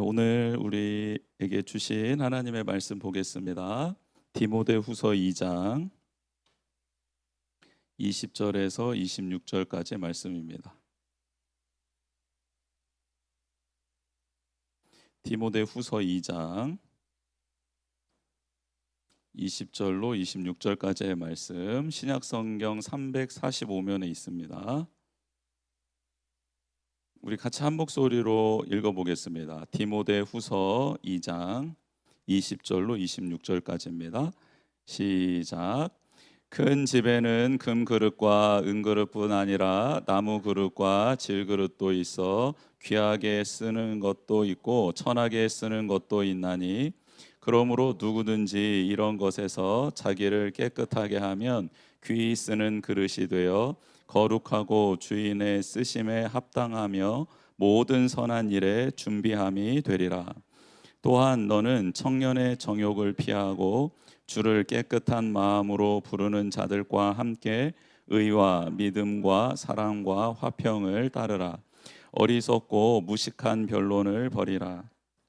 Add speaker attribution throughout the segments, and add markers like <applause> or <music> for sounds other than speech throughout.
Speaker 1: 오늘 우리에게 주신 하나님의 말씀 보겠습니다. 디모데 후서 2장 20절에서 26절까지 말씀입니다. 디모데 후서 2장 20절로 26절까지의 말씀 신약 성경 345면에 있습니다. 우리 같이 한 목소리로 읽어보겠습니다. 디모데 후서 2장 20절로 26절까지입니다. 시작. 큰 집에는 금 그릇과 은 그릇뿐 아니라 나무 그릇과 질 그릇도 있어 귀하게 쓰는 것도 있고 천하게 쓰는 것도 있나니 그러므로 누구든지 이런 것에서 자기를 깨끗하게 하면 귀히 쓰는 그릇이 되어 거룩하고 주인의 쓰심에 합당하며 모든 선한 일에 준비함이 되리라. 또한 너는 청년의 정욕을 피하고 주를 깨끗한 마음으로 부르는 자들과 함께 의와 믿음과 사랑과 화평을 따르라. 어리석고 무식한 변론을 버리라.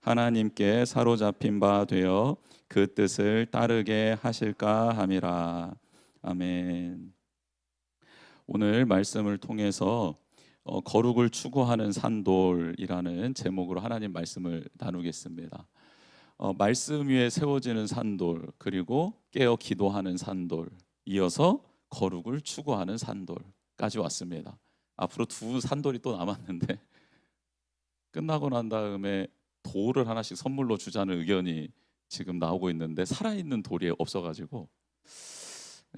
Speaker 1: 하나님께 사로잡힌 바 되어 그 뜻을 따르게 하실까 함이라. 아멘. 오늘 말씀을 통해서 어, 거룩을 추구하는 산돌이라는 제목으로 하나님 말씀을 나누겠습니다. 어, 말씀 위에 세워지는 산돌 그리고 깨어 기도하는 산돌 이어서 거룩을 추구하는 산돌까지 왔습니다. 앞으로 두 산돌이 또 남았는데 <laughs> 끝나고 난 다음에 돌을 하나씩 선물로 주자는 의견이 지금 나오고 있는데 살아있는 돌이 없어가지고.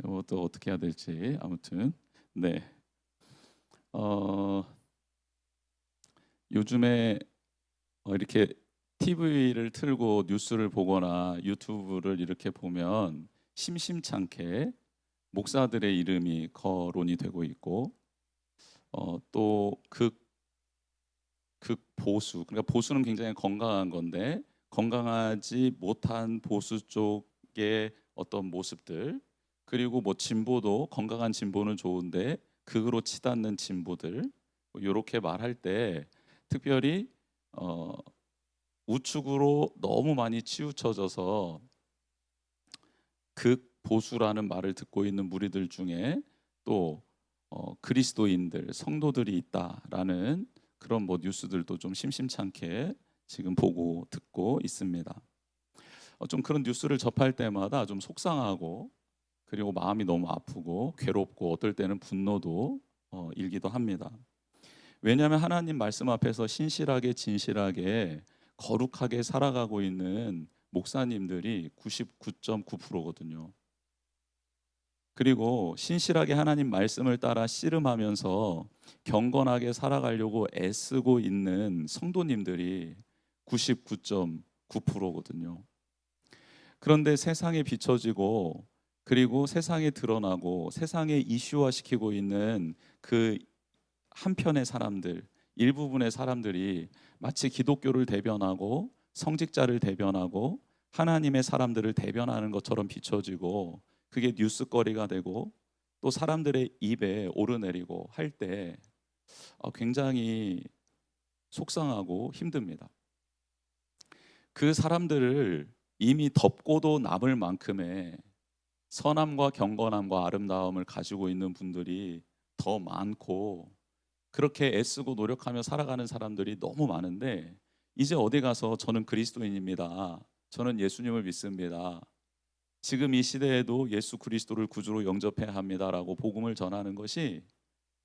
Speaker 1: 뭐 또 어떻게 해야 될지. 아무튼 네. 어, 요즘에 어, 이렇게 TV를 틀고 뉴스를 보거나 유튜브를 이렇게 보면 심심찮게 목사들의 이름이 거론이 되고 있고 어, 또극 극보수. 그러니까 보수는 굉장히 건강한 건데 건강하지 못한 보수 쪽의 어떤 모습들. 그리고 뭐 진보도 건강한 진보는 좋은데 극으로 치닫는 진보들. 이렇게 뭐 말할 때 특별히 어, 우측으로 너무 많이 치우쳐져서 극 보수라는 말을 듣고 있는 무리들 중에 또 어, 그리스도인들 성도들이 있다라는 그런 뭐 뉴스들도 좀 심심찮게 지금 보고 듣고 있습니다. 어, 좀 그런 뉴스를 접할 때마다 좀 속상하고 그리고 마음이 너무 아프고 괴롭고 어떨 때는 분노도 어, 일기도 합니다. 왜냐하면 하나님 말씀 앞에서 신실하게 진실하게 거룩하게 살아가고 있는 목사님들이 99.9%거든요. 그리고 신실하게 하나님 말씀을 따라 씨름하면서 경건하게 살아가려고 애쓰고 있는 성도님들이 99.9%거든요. 그런데 세상에 비춰지고 그리고 세상에 드러나고 세상에 이슈화 시키고 있는 그 한편의 사람들, 일부분의 사람들이 마치 기독교를 대변하고 성직자를 대변하고 하나님의 사람들을 대변하는 것처럼 비춰지고 그게 뉴스거리가 되고 또 사람들의 입에 오르내리고 할때 어, 굉장히 속상하고 힘듭니다. 그 사람들을 이미 덮고도 남을 만큼의 선함과 경건함과 아름다움을 가지고 있는 분들이 더 많고 그렇게 애쓰고 노력하며 살아가는 사람들이 너무 많은데 이제 어디 가서 저는 그리스도인입니다. 저는 예수님을 믿습니다. 지금 이 시대에도 예수 그리스도를 구주로 영접해야 합니다라고 복음을 전하는 것이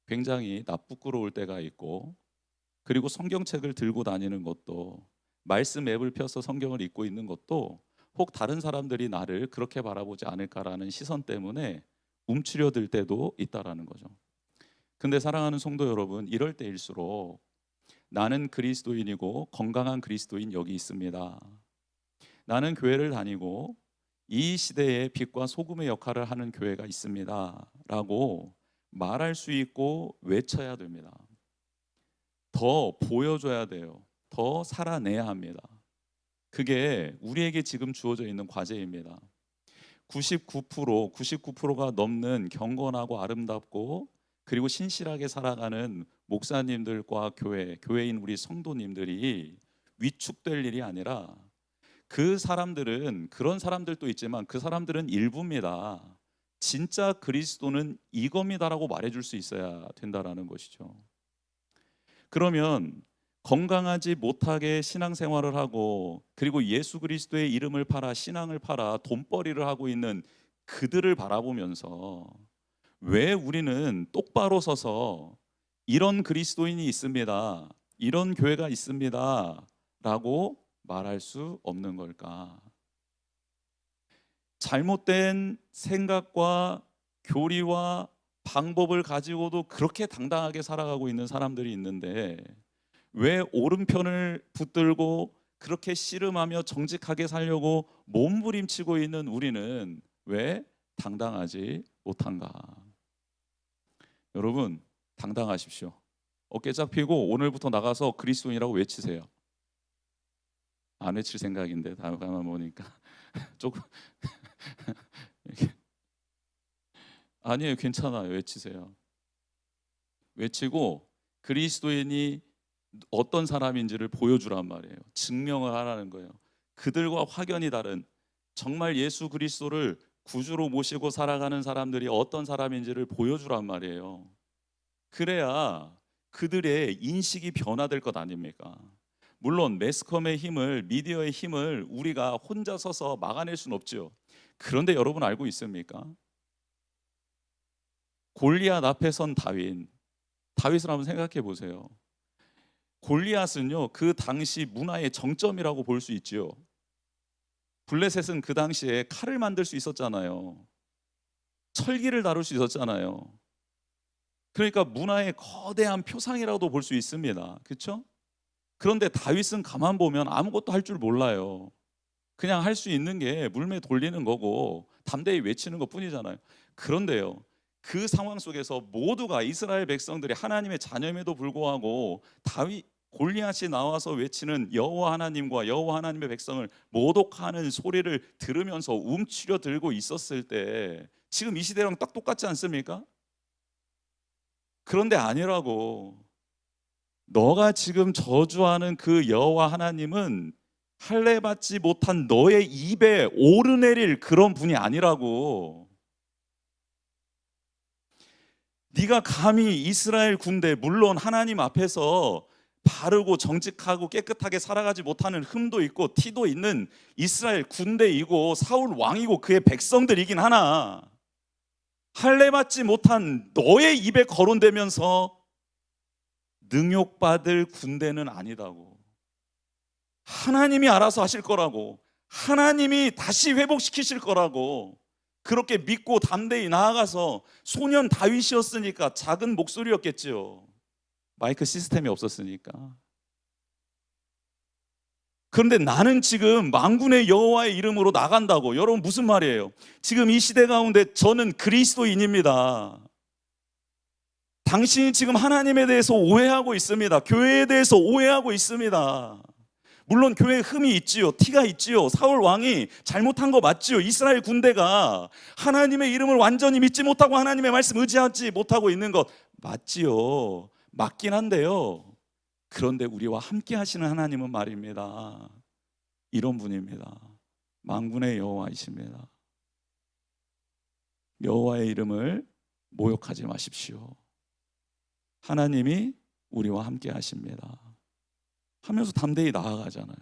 Speaker 1: 굉장히 나쁘끄러울 때가 있고 그리고 성경책을 들고 다니는 것도 말씀 앱을 펴서 성경을 읽고 있는 것도 혹 다른 사람들이 나를 그렇게 바라보지 않을까라는 시선 때문에 움츠려들 때도 있다라는 거죠. 근데 사랑하는 성도 여러분, 이럴 때일수록 나는 그리스도인이고 건강한 그리스도인 여기 있습니다. 나는 교회를 다니고 이 시대의 빛과 소금의 역할을 하는 교회가 있습니다 라고 말할 수 있고 외쳐야 됩니다. 더 보여줘야 돼요. 더 살아내야 합니다. 그게 우리에게 지금 주어져 있는 과제입니다. 99% 99%가 넘는 경건하고 아름답고 그리고 신실하게 살아가는 목사님들과 교회, 교회인 우리 성도님들이 위축될 일이 아니라 그 사람들은 그런 사람들도 있지만 그 사람들은 일부입니다. 진짜 그리스도는 이겁니다라고 말해줄 수 있어야 된다라는 것이죠. 그러면 건강하지 못하게 신앙생활을 하고 그리고 예수 그리스도의 이름을 팔아 신앙을 팔아 돈벌이를 하고 있는 그들을 바라보면서 왜 우리는 똑바로 서서 이런 그리스도인이 있습니다. 이런 교회가 있습니다 라고 말할 수 없는 걸까? 잘못된 생각과 교리와 방법을 가지고도 그렇게 당당하게 살아가고 있는 사람들이 있는데 왜 오른편을 붙들고 그렇게 씨름하며 정직하게 살려고 몸부림치고 있는 우리는 왜 당당하지 못한가? 여러분 당당하십시오. 어깨 쫙 펴고 오늘부터 나가서 그리스도인이라고 외치세요. 안 외칠 생각인데 다음 가만 보니까 <laughs> 조금. <laughs> 아니에요 괜찮아요 외치세요. 외치고 그리스도인이 어떤 사람인지를 보여주란 말이에요. 증명을 하라는 거예요. 그들과 확연히 다른 정말 예수 그리스도를 구주로 모시고 살아가는 사람들이 어떤 사람인지를 보여주란 말이에요. 그래야 그들의 인식이 변화될 것 아닙니까? 물론 매스컴의 힘을 미디어의 힘을 우리가 혼자 서서 막아낼 수는 없죠. 그런데 여러분 알고 있습니까? 골리앗 앞에 선 다윈. 다윗을 한번 생각해 보세요. 골리앗은요 그 당시 문화의 정점이라고 볼 수 있지요. 블레셋은 그 당시에 칼을 만들 수 있었잖아요. 철기를 다룰 수 있었잖아요. 그러니까 문화의 거대한 표상이라도 볼 수 있습니다. 그렇죠? 그런데 다윗은 가만 보면 아무것도 할 줄 몰라요. 그냥 할 수 있는 게 물매 돌리는 거고 담대히 외치는 것 뿐이잖아요. 그런데요. 그 상황 속에서 모두가 이스라엘 백성들이 하나님의 자녀임에도 불구하고 다윗 골리앗이 나와서 외치는 여호와 하나님과 여호와 하나님의 백성을 모독하는 소리를 들으면서 움츠려 들고 있었을 때 지금 이 시대랑 딱 똑같지 않습니까? 그런데 아니라고. 너가 지금 저주하는 그 여호와 하나님은 할례 받지 못한 너의 입에 오르내릴 그런 분이 아니라고. 네가 감히 이스라엘 군대 물론 하나님 앞에서 바르고 정직하고 깨끗하게 살아가지 못하는 흠도 있고 티도 있는 이스라엘 군대이고 사울 왕이고 그의 백성들이긴 하나 할례 받지 못한 너의 입에 거론되면서 능욕받을 군대는 아니다고. 하나님이 알아서 하실 거라고. 하나님이 다시 회복시키실 거라고. 그렇게 믿고 담대히 나아가서 소년 다윗이었으니까 작은 목소리였겠지요. 마이크 시스템이 없었으니까. 그런데 나는 지금 망군의 여호와의 이름으로 나간다고. 여러분 무슨 말이에요? 지금 이 시대 가운데 저는 그리스도인입니다. 당신이 지금 하나님에 대해서 오해하고 있습니다. 교회에 대해서 오해하고 있습니다. 물론 교회에 흠이 있지요. 티가 있지요. 사울 왕이 잘못한 거 맞지요. 이스라엘 군대가 하나님의 이름을 완전히 믿지 못하고 하나님의 말씀 의지하지 못하고 있는 것 맞지요. 맞긴 한데요. 그런데 우리와 함께 하시는 하나님은 말입니다. 이런 분입니다. 망군의 여호와이십니다. 여호와의 이름을 모욕하지 마십시오. 하나님이 우리와 함께 하십니다. 하면서 담대히 나아가잖아요.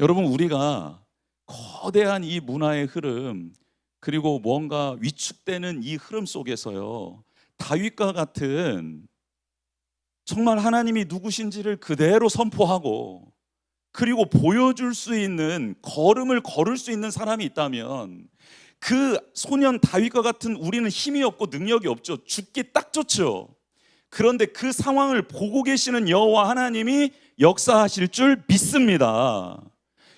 Speaker 1: 여러분 우리가 거대한 이 문화의 흐름 그리고 뭔가 위축되는 이 흐름 속에서요. 다윗과 같은 정말 하나님이 누구신지를 그대로 선포하고 그리고 보여줄 수 있는 걸음을 걸을 수 있는 사람이 있다면 그 소년 다윗과 같은 우리는 힘이 없고 능력이 없죠. 죽기 딱 좋죠. 그런데 그 상황을 보고 계시는 여호와 하나님이 역사하실 줄 믿습니다.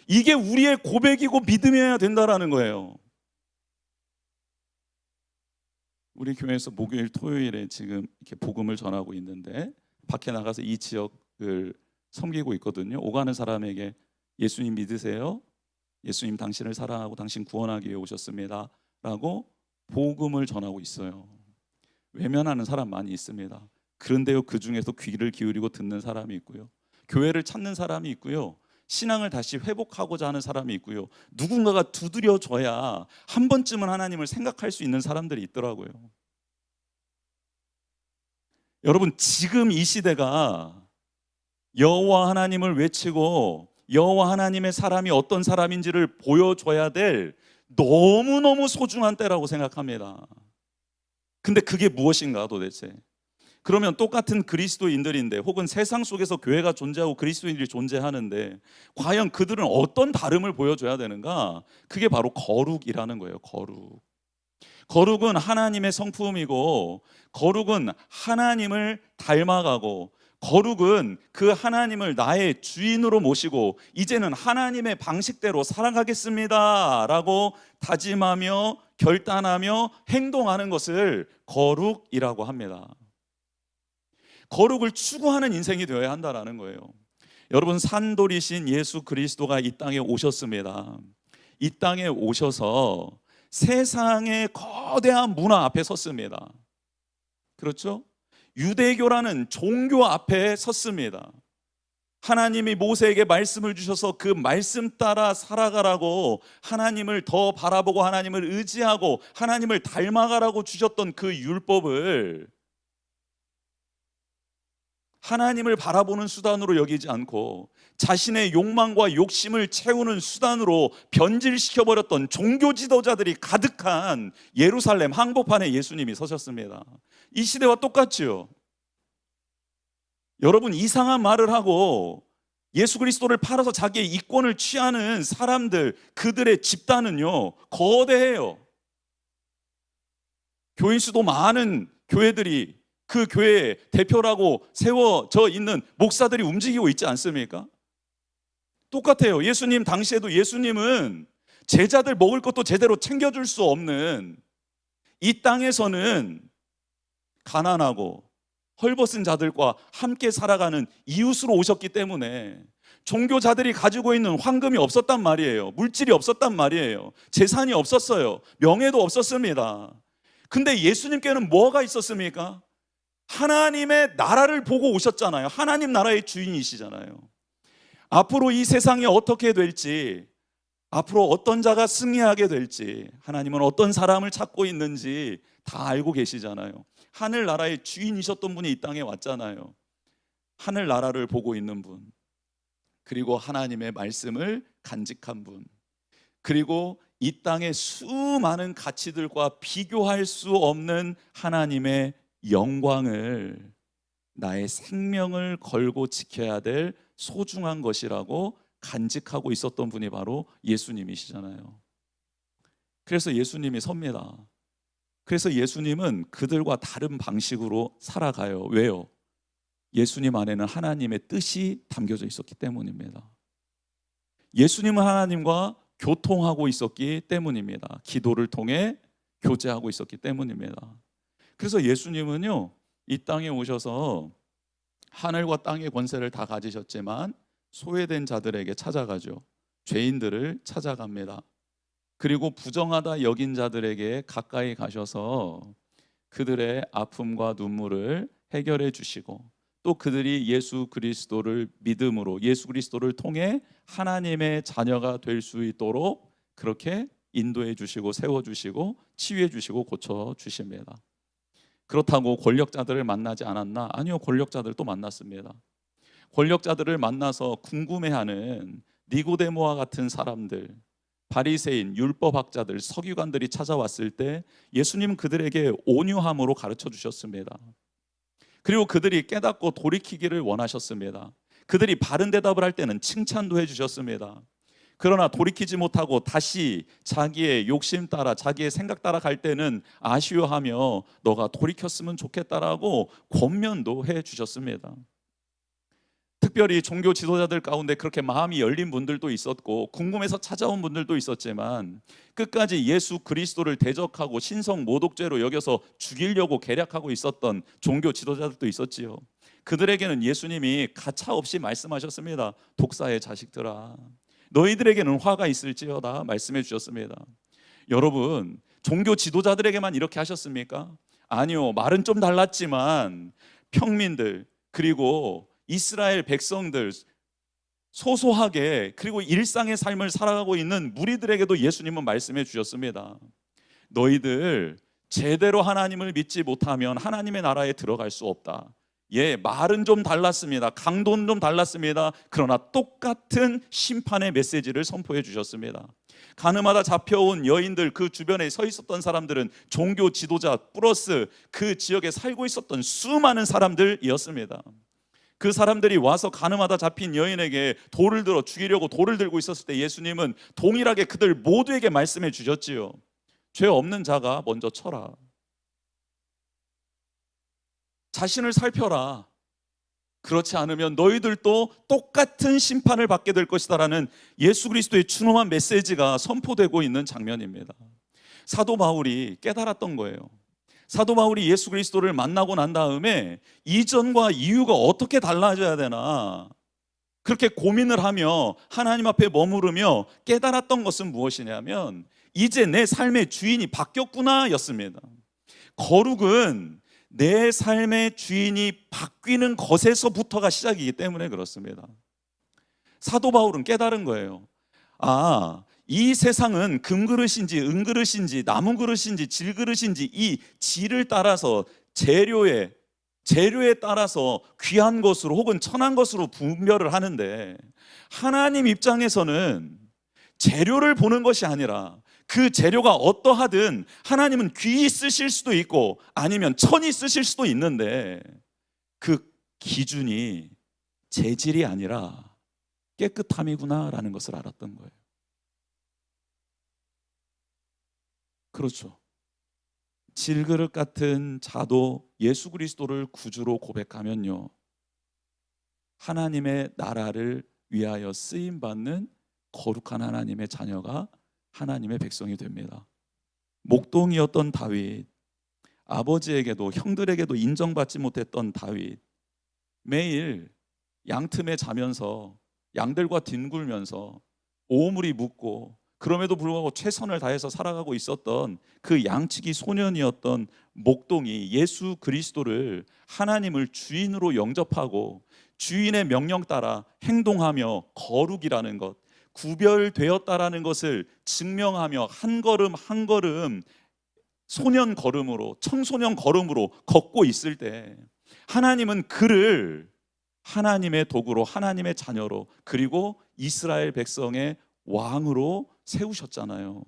Speaker 1: 이게 우리의 고백이고 믿음이어야 된다라는 거예요. 우리 교회에서 목요일, 토요일에 지금 이렇게 복음을 전하고 있는데 밖에 나가서 이 지역을 섬기고 있거든요. 오가는 사람에게 예수님 믿으세요? 예수님 당신을 사랑하고 당신 구원하기 위해 오셨습니다. 라고 복음을 전하고 있어요. 외면하는 사람 많이 있습니다. 그런데요, 그 중에서 귀를 기울이고 듣는 사람이 있고요. 교회를 찾는 사람이 있고요. 신앙을 다시 회복하고자 하는 사람이 있고요. 누군가가 두드려 줘야 한 번쯤은 하나님을 생각할 수 있는 사람들이 있더라고요. 여러분, 지금 이 시대가 여호와 하나님을 외치고 여호와 하나님의 사람이 어떤 사람인지를 보여줘야 될 너무너무 소중한 때라고 생각합니다. 근데 그게 무엇인가 도대체? 그러면 똑같은 그리스도인들인데 혹은 세상 속에서 교회가 존재하고 그리스도인들이 존재하는데 과연 그들은 어떤 다름을 보여줘야 되는가? 그게 바로 거룩이라는 거예요. 거룩. 거룩은 하나님의 성품이고 거룩은 하나님을 닮아가고 거룩은 그 하나님을 나의 주인으로 모시고 이제는 하나님의 방식대로 살아가겠습니다 라고 다짐하며 결단하며 행동하는 것을 거룩이라고 합니다. 거룩을 추구하는 인생이 되어야 한다라는 거예요. 여러분 산돌이신 예수 그리스도가 이 땅에 오셨습니다. 이 땅에 오셔서 세상의 거대한 문화 앞에 섰습니다. 그렇죠? 유대교라는 종교 앞에 섰습니다. 하나님이 모세에게 말씀을 주셔서 그 말씀 따라 살아가라고 하나님을 더 바라보고 하나님을 의지하고 하나님을 닮아가라고 주셨던 그 율법을 하나님을 바라보는 수단으로 여기지 않고 자신의 욕망과 욕심을 채우는 수단으로 변질시켜 버렸던 종교 지도자들이 가득한 예루살렘 항복판에 예수님이 서셨습니다. 이 시대와 똑같지요. 여러분 이상한 말을 하고 예수 그리스도를 팔아서 자기의 이권을 취하는 사람들 그들의 집단은요 거대해요. 교인 수도 많은 교회들이 그 교회의 대표라고 세워져 있는 목사들이 움직이고 있지 않습니까? 똑같아요. 예수님 당시에도 예수님은 제자들 먹을 것도 제대로 챙겨줄 수 없는 이 땅에서는 가난하고 헐벗은 자들과 함께 살아가는 이웃으로 오셨기 때문에 종교자들이 가지고 있는 황금이 없었단 말이에요. 물질이 없었단 말이에요. 재산이 없었어요. 명예도 없었습니다. 근데 예수님께는 뭐가 있었습니까? 하나님의 나라를 보고 오셨잖아요. 하나님 나라의 주인이시잖아요. 앞으로 이 세상이 어떻게 될지, 앞으로 어떤 자가 승리하게 될지, 하나님은 어떤 사람을 찾고 있는지 다 알고 계시잖아요. 하늘 나라의 주인이셨던 분이 이 땅에 왔잖아요. 하늘 나라를 보고 있는 분, 그리고 하나님의 말씀을 간직한 분, 그리고 이 땅의 수많은 가치들과 비교할 수 없는 하나님의 영광을 나의 생명을 걸고 지켜야 될 소중한 것이라고 간직하고 있었던 분이 바로 예수님이시잖아요. 그래서 예수님이 섭니다. 그래서 예수님은 그들과 다른 방식으로 살아가요. 왜요? 예수님 안에는 하나님의 뜻이 담겨져 있었기 때문입니다. 예수님은 하나님과 교통하고 있었기 때문입니다. 기도를 통해 교제하고 있었기 때문입니다. 그래서 예수님은요, 이 땅에 오셔서 하늘과 땅의 권세를 다 가지셨지만 소외된 자들에게 찾아가죠. 죄인들을 찾아갑니다. 그리고 부정하다 여긴 자들에게 가까이 가셔서 그들의 아픔과 눈물을 해결해 주시고 또 그들이 예수 그리스도를 믿음으로 예수 그리스도를 통해 하나님의 자녀가 될 수 있도록 그렇게 인도해 주시고 세워 주시고 치유해 주시고 고쳐 주십니다. 그렇다고 권력자들을 만나지 않았나? 아니요, 권력자들도 만났습니다. 권력자들을 만나서 궁금해하는 니고데모와 같은 사람들, 바리새인, 율법학자들, 서기관들이 찾아왔을 때 예수님 그들에게 온유함으로 가르쳐 주셨습니다. 그리고 그들이 깨닫고 돌이키기를 원하셨습니다. 그들이 바른 대답을 할 때는 칭찬도 해 주셨습니다. 그러나 돌이키지 못하고 다시 자기의 욕심 따라 자기의 생각 따라 갈 때는 아쉬워하며 너가 돌이켰으면 좋겠다라고 권면도 해 주셨습니다. 특별히 종교 지도자들 가운데 그렇게 마음이 열린 분들도 있었고 궁금해서 찾아온 분들도 있었지만 끝까지 예수 그리스도를 대적하고 신성 모독죄로 여겨서 죽이려고 계략하고 있었던 종교 지도자들도 있었지요. 그들에게는 예수님이 가차 없이 말씀하셨습니다. 독사의 자식들아, 너희들에게는 화가 있을지어다 말씀해 주셨습니다. 여러분, 종교 지도자들에게만 이렇게 하셨습니까? 아니요, 말은 좀 달랐지만 평민들 그리고 이스라엘 백성들 소소하게 그리고 일상의 삶을 살아가고 있는 무리들에게도 예수님은 말씀해 주셨습니다. 너희들 제대로 하나님을 믿지 못하면 하나님의 나라에 들어갈 수 없다. 예, 말은 좀 달랐습니다. 강도는 좀 달랐습니다. 그러나 똑같은 심판의 메시지를 선포해 주셨습니다. 가늠하다 잡혀온 여인들 그 주변에 서 있었던 사람들은 종교 지도자 플러스 그 지역에 살고 있었던 수많은 사람들이었습니다. 그 사람들이 와서 가늠하다 잡힌 여인에게 돌을 들어 죽이려고 돌을 들고 있었을 때 예수님은 동일하게 그들 모두에게 말씀해 주셨지요. 죄 없는 자가 먼저 쳐라. 자신을 살펴라. 그렇지 않으면 너희들도 똑같은 심판을 받게 될 것이다라는 예수 그리스도의 추노한 메시지가 선포되고 있는 장면입니다. 사도 바울이 깨달았던 거예요. 사도 바울이 예수 그리스도를 만나고 난 다음에 이전과 이유가 어떻게 달라져야 되나 그렇게 고민을 하며 하나님 앞에 머무르며 깨달았던 것은 무엇이냐면 이제 내 삶의 주인이 바뀌었구나였습니다. 거룩은 내 삶의 주인이 바뀌는 것에서부터가 시작이기 때문에 그렇습니다. 사도 바울은 깨달은 거예요. 아, 이 세상은 금그릇인지 은그릇인지 나무그릇인지 질그릇인지 이 질을 따라서 재료에 재료에 따라서 귀한 것으로 혹은 천한 것으로 분별을 하는데 하나님 입장에서는 재료를 보는 것이 아니라 그 재료가 어떠하든 하나님은 귀히 쓰실 수도 있고 아니면 천이 쓰실 수도 있는데 그 기준이 재질이 아니라 깨끗함이구나라는 것을 알았던 거예요. 그렇죠. 질그릇 같은 자도 예수 그리스도를 구주로 고백하면요. 하나님의 나라를 위하여 쓰임 받는 거룩한 하나님의 자녀가 하나님의 백성이 됩니다. 목동이었던 다윗, 아버지에게도 형들에게도 인정받지 못했던 다윗, 매일 양틈에 자면서 양들과 뒹굴면서 오물이 묻고 그럼에도 불구하고 최선을 다해서 살아가고 있었던 그 양치기 소년이었던 목동이 예수 그리스도를 하나님을 주인으로 영접하고 주인의 명령 따라 행동하며 거룩이라는 것, 구별되었다라는 것을 증명하며 한 걸음 한 걸음 소년 걸음으로 청소년 걸음으로 걷고 있을 때 하나님은 그를 하나님의 도구로 하나님의 자녀로 그리고 이스라엘 백성의 왕으로 세우셨잖아요.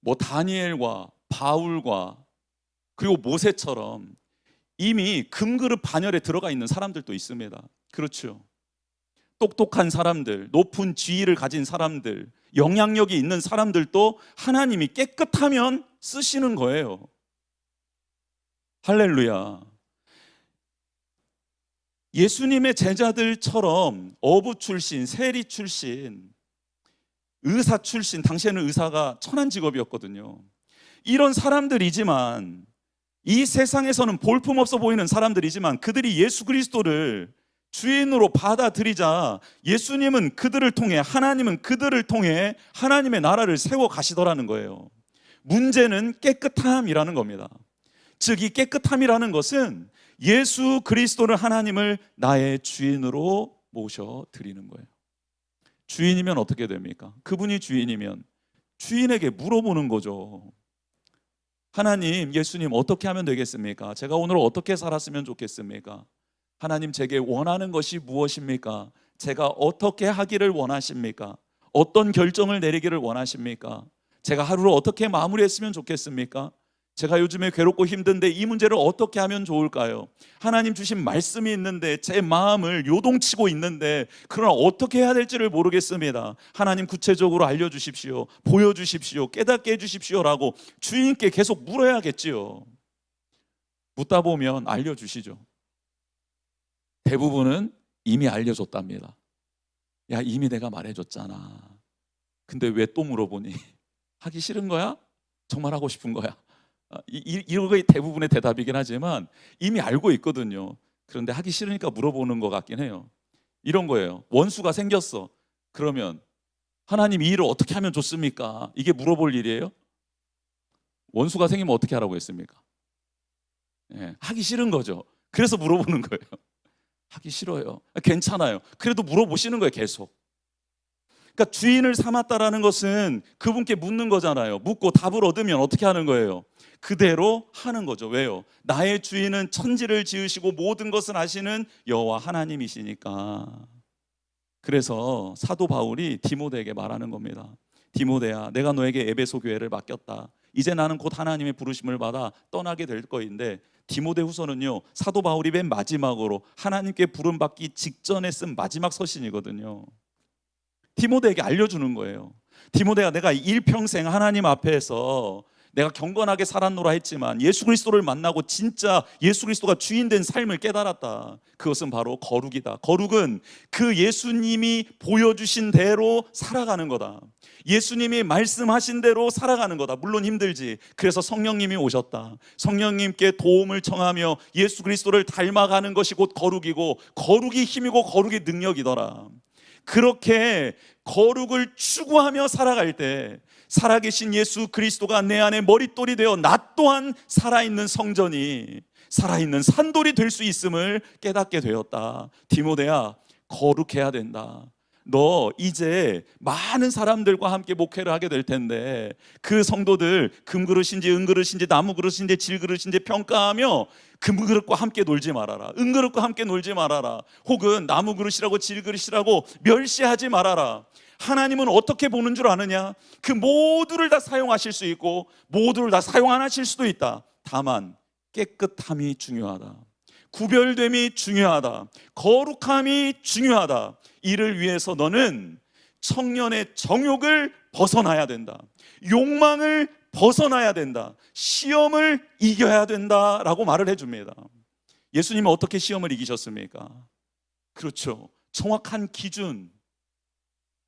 Speaker 1: 뭐 다니엘과 바울과 그리고 모세처럼 이미 금그릇 반열에 들어가 있는 사람들도 있습니다. 그렇죠. 똑똑한 사람들, 높은 지위를 가진 사람들, 영향력이 있는 사람들도 하나님이 깨끗하면 쓰시는 거예요. 할렐루야. 예수님의 제자들처럼 어부 출신, 세리 출신, 의사 출신, 당시에는 의사가 천한 직업이었거든요. 이런 사람들이지만 이 세상에서는 볼품없어 보이는 사람들이지만 그들이 예수 그리스도를 주인으로 받아들이자 예수님은 그들을 통해 하나님은 그들을 통해 하나님의 나라를 세워 가시더라는 거예요. 문제는 깨끗함이라는 겁니다. 즉 이 깨끗함이라는 것은 예수 그리스도를 하나님을 나의 주인으로 모셔 드리는 거예요. 주인이면 어떻게 됩니까? 그분이 주인이면 주인에게 물어보는 거죠. 하나님, 예수님 어떻게 하면 되겠습니까? 제가 오늘 어떻게 살았으면 좋겠습니까? 하나님 제게 원하는 것이 무엇입니까? 제가 어떻게 하기를 원하십니까? 어떤 결정을 내리기를 원하십니까? 제가 하루를 어떻게 마무리했으면 좋겠습니까? 제가 요즘에 괴롭고 힘든데 이 문제를 어떻게 하면 좋을까요? 하나님 주신 말씀이 있는데 제 마음을 요동치고 있는데 그러나 어떻게 해야 될지를 모르겠습니다. 하나님 구체적으로 알려주십시오. 보여주십시오. 깨닫게 해주십시오라고 주인께 계속 물어야겠지요. 묻다 보면 알려주시죠. 대부분은 이미 알려줬답니다. 야, 이미 내가 말해줬잖아. 근데 왜 또 물어보니? <laughs> 하기 싫은 거야? 정말 하고 싶은 거야? 이, 이거의 대부분의 대답이긴 하지만 이미 알고 있거든요. 그런데 하기 싫으니까 물어보는 것 같긴 해요. 이런 거예요. 원수가 생겼어. 그러면 하나님 이 일을 어떻게 하면 좋습니까? 이게 물어볼 일이에요? 원수가 생기면 어떻게 하라고 했습니까? 예, 하기 싫은 거죠. 그래서 물어보는 거예요. 하기 싫어요. 괜찮아요. 그래도 물어보시는 거예요, 계속. 그러니까 주인을 삼았다라는 것은 그분께 묻는 거잖아요. 묻고 답을 얻으면 어떻게 하는 거예요? 그대로 하는 거죠. 왜요? 나의 주인은 천지를 지으시고 모든 것을 아시는 여호와 하나님이시니까. 그래서 사도 바울이 디모데에게 말하는 겁니다. 디모데야, 내가 너에게 에베소 교회를 맡겼다. 이제 나는 곧 하나님의 부르심을 받아 떠나게 될 거인데 디모데후서는요 사도 바울이 맨 마지막으로 하나님께 부름 받기 직전에 쓴 마지막 서신이거든요. 디모데에게 알려주는 거예요. 디모데가 내가 일평생 하나님 앞에서 내가 경건하게 살았노라 했지만 예수 그리스도를 만나고 진짜 예수 그리스도가 주인 된 삶을 깨달았다. 그것은 바로 거룩이다. 거룩은 그 예수님이 보여주신 대로 살아가는 거다. 예수님이 말씀하신 대로 살아가는 거다. 물론 힘들지. 그래서 성령님이 오셨다. 성령님께 도움을 청하며 예수 그리스도를 닮아가는 것이 곧 거룩이고 거룩이 힘이고 거룩이 능력이더라. 그렇게 거룩을 추구하며 살아갈 때 살아계신 예수 그리스도가 내 안에 머릿돌이 되어 나 또한 살아있는 성전이 살아있는 산돌이 될 수 있음을 깨닫게 되었다. 디모데야, 거룩해야 된다. 너 이제 많은 사람들과 함께 목회를 하게 될 텐데 그 성도들 금그릇인지 은그릇인지 나무그릇인지 질그릇인지 평가하며 금그릇과 함께 놀지 말아라. 은그릇과 함께 놀지 말아라. 혹은 나무그릇이라고 질그릇이라고 멸시하지 말아라. 하나님은 어떻게 보는 줄 아느냐? 그 모두를 다 사용하실 수 있고 모두를 다 사용 안 하실 수도 있다. 다만 깨끗함이 중요하다. 구별됨이 중요하다. 거룩함이 중요하다. 이를 위해서 너는 청년의 정욕을 벗어나야 된다. 욕망을 벗어나야 된다. 시험을 이겨야 된다 라고 말을 해줍니다. 예수님은 어떻게 시험을 이기셨습니까? 그렇죠. 정확한 기준,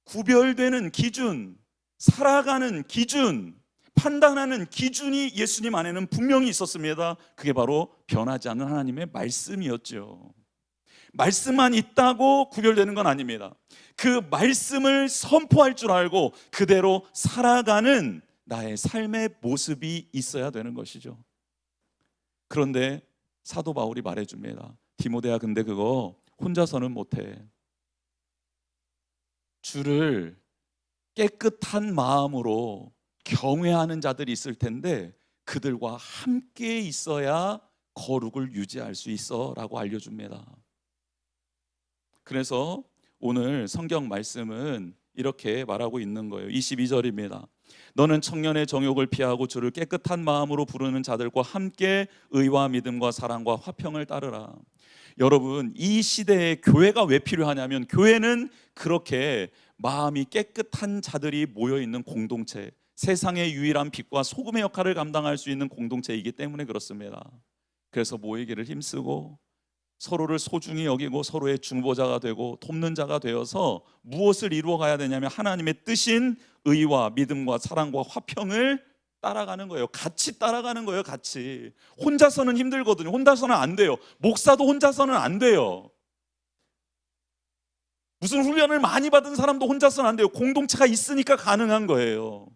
Speaker 1: 구별되는 기준, 살아가는 기준, 판단하는 기준이 예수님 안에는 분명히 있었습니다. 그게 바로 변하지 않는 하나님의 말씀이었죠. 말씀만 있다고 구별되는 건 아닙니다. 그 말씀을 선포할 줄 알고 그대로 살아가는 나의 삶의 모습이 있어야 되는 것이죠. 그런데 사도 바울이 말해줍니다. 디모데야, 근데 그거 혼자서는 못해. 주를 깨끗한 마음으로 경외하는 자들이 있을 텐데 그들과 함께 있어야 거룩을 유지할 수 있어라고 알려줍니다. 그래서 오늘 성경 말씀은 이렇게 말하고 있는 거예요. 22절입니다. 너는 청년의 정욕을 피하고 주를 깨끗한 마음으로 부르는 자들과 함께 의와 믿음과 사랑과 화평을 따르라. 여러분, 이 시대에 교회가 왜 필요하냐면 교회는 그렇게 마음이 깨끗한 자들이 모여 있는 공동체, 세상의 유일한 빛과 소금의 역할을 감당할 수 있는 공동체이기 때문에 그렇습니다. 그래서 모이기를 힘쓰고 서로를 소중히 여기고 서로의 중보자가 되고 돕는 자가 되어서 무엇을 이루어 가야 되냐면 하나님의 뜻인 의와 믿음과 사랑과 화평을 따라가는 거예요. 같이 따라가는 거예요, 같이. 혼자서는 힘들거든요. 혼자서는 안 돼요. 목사도 혼자서는 안 돼요. 무슨 훈련을 많이 받은 사람도 혼자서는 안 돼요. 공동체가 있으니까 가능한 거예요.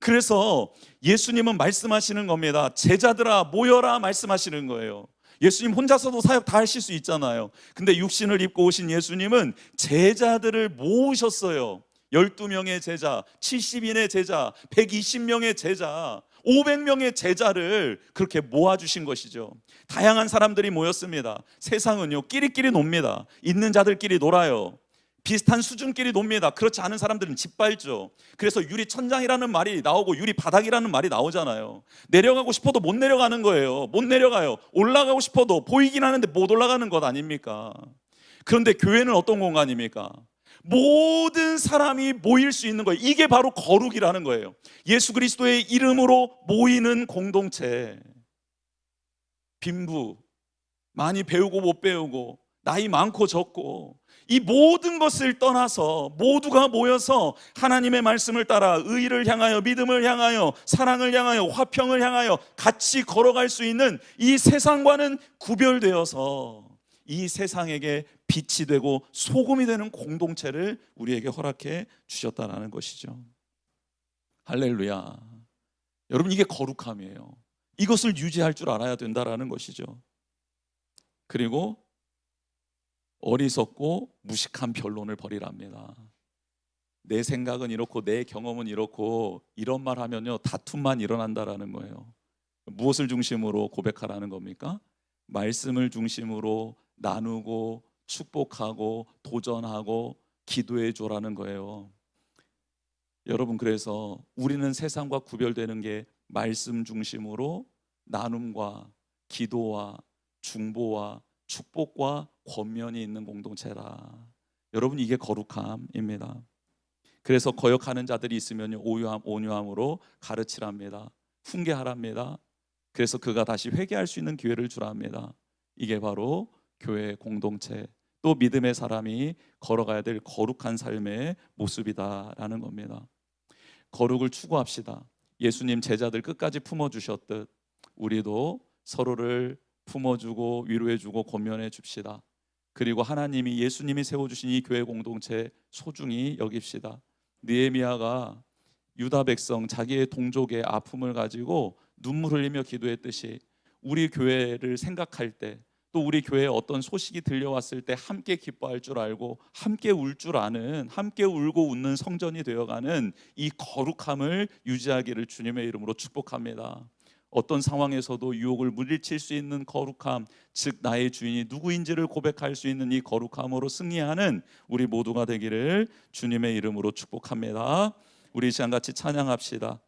Speaker 1: 그래서 예수님은 말씀하시는 겁니다. 제자들아 모여라 말씀하시는 거예요. 예수님 혼자서도 사역 다 하실 수 있잖아요. 근데 육신을 입고 오신 예수님은 제자들을 모으셨어요. 12명의 제자, 70인의 제자, 120명의 제자, 500명의 제자를 그렇게 모아주신 것이죠. 다양한 사람들이 모였습니다. 세상은요, 끼리끼리 놉니다. 있는 자들끼리 놀아요. 비슷한 수준끼리 놉니다. 그렇지 않은 사람들은 짓밟죠. 그래서 유리 천장이라는 말이 나오고 유리 바닥이라는 말이 나오잖아요. 내려가고 싶어도 못 내려가는 거예요. 못 내려가요. 올라가고 싶어도 보이긴 하는데 못 올라가는 것 아닙니까? 그런데 교회는 어떤 공간입니까? 모든 사람이 모일 수 있는 거예요. 이게 바로 거룩이라는 거예요. 예수 그리스도의 이름으로 모이는 공동체. 빈부, 많이 배우고 못 배우고, 나이 많고 적고 이 모든 것을 떠나서 모두가 모여서 하나님의 말씀을 따라 의를 향하여 믿음을 향하여 사랑을 향하여 화평을 향하여 같이 걸어갈 수 있는 이 세상과는 구별되어서 이 세상에게 빛이 되고 소금이 되는 공동체를 우리에게 허락해 주셨다라는 것이죠. 할렐루야. 여러분 이게 거룩함이에요. 이것을 유지할 줄 알아야 된다라는 것이죠. 그리고 어리석고 무식한 변론을 벌이랍니다. 내 생각은 이렇고 내 경험은 이렇고 이런 말 하면요 다툼만 일어난다라는 거예요. 무엇을 중심으로 고백하라는 겁니까? 말씀을 중심으로 나누고 축복하고 도전하고 기도해 줘라는 거예요. 여러분 그래서 우리는 세상과 구별되는 게 말씀 중심으로 나눔과 기도와 중보와 축복과 권면이 있는 공동체라. 여러분 이게 거룩함입니다. 그래서 거역하는 자들이 있으면 오유함 온유함으로 가르치랍니다. 훈계하랍니다. 그래서 그가 다시 회개할 수 있는 기회를 주랍니다. 이게 바로 교회 공동체 또 믿음의 사람이 걸어가야 될 거룩한 삶의 모습이다라는 겁니다. 거룩을 추구합시다. 예수님 제자들 끝까지 품어 주셨듯 우리도 서로를 품어주고 위로해주고 권면해 줍시다. 그리고 하나님이 예수님이 세워주신 이 교회 공동체 소중히 여깁시다. 느헤미야가 유다 백성 자기의 동족의 아픔을 가지고 눈물 흘리며 기도했듯이 우리 교회를 생각할 때 또 우리 교회에 어떤 소식이 들려왔을 때 함께 기뻐할 줄 알고 함께 울 줄 아는 함께 울고 웃는 성전이 되어가는 이 거룩함을 유지하기를 주님의 이름으로 축복합니다. 어떤 상황에서도 유혹을 물리칠 수 있는 거룩함, 즉 나의 주인이 누구인지를 고백할 수 있는 이 거룩함으로 승리하는 우리 모두가 되기를 주님의 이름으로 축복합니다. 우리 이 시간 같이 찬양합시다.